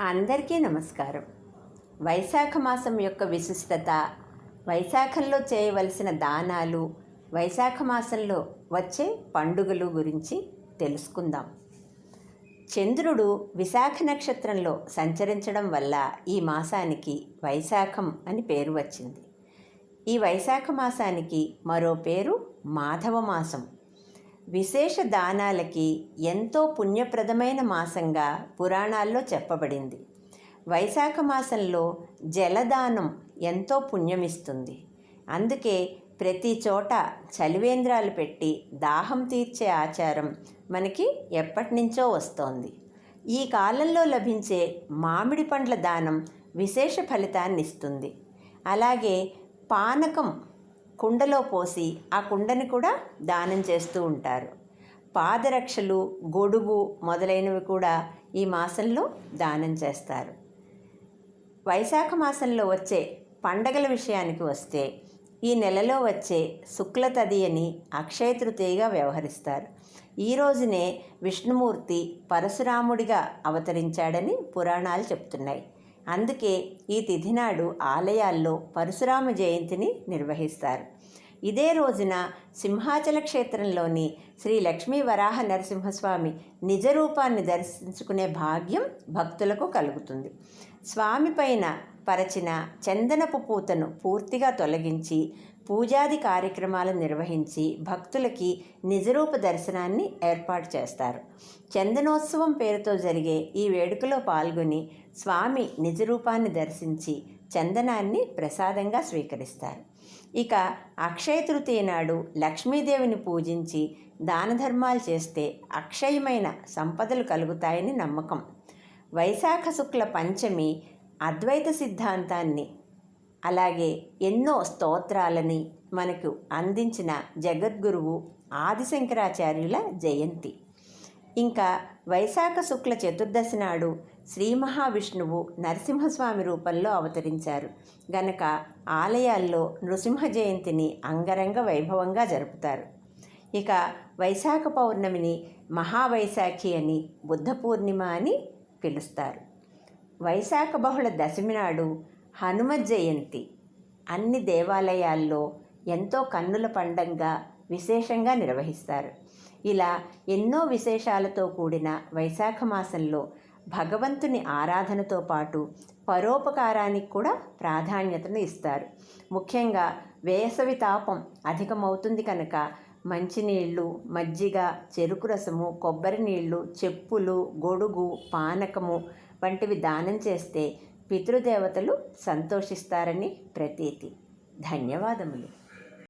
అందరికీ నమస్కారం. వైశాఖ మాసం యొక్క విశిష్టత వైశాఖంలో చేయవలసిన దానాలు వైశాఖ మాసంలో వచ్చే పండుగలు గురించి తెలుసుకుందాం. చంద్రుడు విశాఖ నక్షత్రంలో సంచరించడం వల్ల ఈ మాసానికి వైశాఖం అని పేరు వచ్చింది. ఈ వైశాఖ మాసానికి మరో పేరు మాధవ మాసం. విశేష దానాలకి ఎంతో పుణ్యప్రదమైన మాసంగా పురాణాల్లో చెప్పబడింది. వైశాఖ మాసంలో జలదానం ఎంతో పుణ్యమిస్తుంది. అందుకే ప్రతి చోట చలివేంద్రాలు పెట్టి దాహం తీర్చే ఆచారం మనకి ఎప్పటి నుంచో వస్తోంది. ఈ కాలంలో లభించే మామిడి పండ్ల దానం విశేష ఫలితాన్ని ఇస్తుంది అలాగే పానకం కుండలో పోసి ఆ కుండని కూడా దానం చేస్తూ ఉంటారు. పాదరక్షలు గొడుగు మొదలైనవి కూడా ఈ మాసంలో దానం చేస్తారు. వైశాఖ మాసంలో వచ్చే పండగల విషయానికి వస్తే ఈ నెలలో వచ్చే శుక్ల తదియని అక్షయ తృతీయగా వ్యవహరిస్తారు. ఈ రోజునే విష్ణుమూర్తి పరశురాముడిగా అవతరించాడని పురాణాలు చెప్తున్నాయి. అందుకే ఈ తిథినాడు ఆలయాల్లో పరశురామ జయంతిని నిర్వహిస్తారు. ఇదే రోజున సింహాచల క్షేత్రంలోని శ్రీ లక్ష్మీ వరాహ నరసింహస్వామి నిజ రూపాన్ని దర్శించుకునే భాగ్యం భక్తులకు కలుగుతుంది. స్వామి పైన పరచిన చందనపు పూతను పూర్తిగా తొలగించి పూజాది కార్యక్రమాలు నిర్వహించి భక్తులకి నిజరూప దర్శనాన్ని ఏర్పాటు చేస్తారు. చందనోత్సవం పేరుతో జరిగే ఈ వేడుకలో పాల్గొని స్వామి నిజరూపాన్ని దర్శించి చందనాన్ని ప్రసాదంగా స్వీకరిస్తారు. ఇక అక్షయ తృతీయ నాడు లక్ష్మీదేవిని పూజించి దాన ధర్మాలు చేస్తే అక్షయమైన సంపదలు కలుగుతాయని నమ్మకం. వైశాఖ శుక్ల పంచమి అద్వైత సిద్ధాంతాన్ని అలాగే ఎన్నో స్తోత్రాలని మనకు అందించిన జగద్గురువు ఆదిశంకరాచార్యుల జయంతి. ఇంకా వైశాఖ శుక్ల చతుర్దశి నాడు శ్రీ మహావిష్ణువు నరసింహస్వామి రూపంలో అవతరించారు. గనక ఆలయాల్లో నృసింహ జయంతిని అంగరంగ వైభవంగా జరుపుతారు. ఇక వైశాఖ పౌర్ణమిని మహావైశాఖి అని బుద్ధ పూర్ణిమ అని పిలుస్తారు. వైశాఖ బహుళ దశమి నాడు హనుమ జయంతి. అన్ని దేవాలయాల్లో ఎంతో కన్నుల పండంగా విశేషంగా నిర్వహిస్తారు. ఇలా ఎన్నో విశేషాలతో కూడిన వైశాఖ మాసంలో భగవంతుని ఆరాధనతో పాటు పరోపకారానికి కూడా ప్రాధాన్యతను ఇస్తారు. ముఖ్యంగా వేసవి తాపం అధికమవుతుంది కనుక మంచినీళ్ళు మజ్జిగ చెరుకు రసము కొబ్బరి నీళ్ళు చెప్పులు గొడుగు పానకము వంటివి దానం చేస్తే పితృదేవతలు సంతోషిస్తారని ప్రతీతి. ధన్యవాదములు.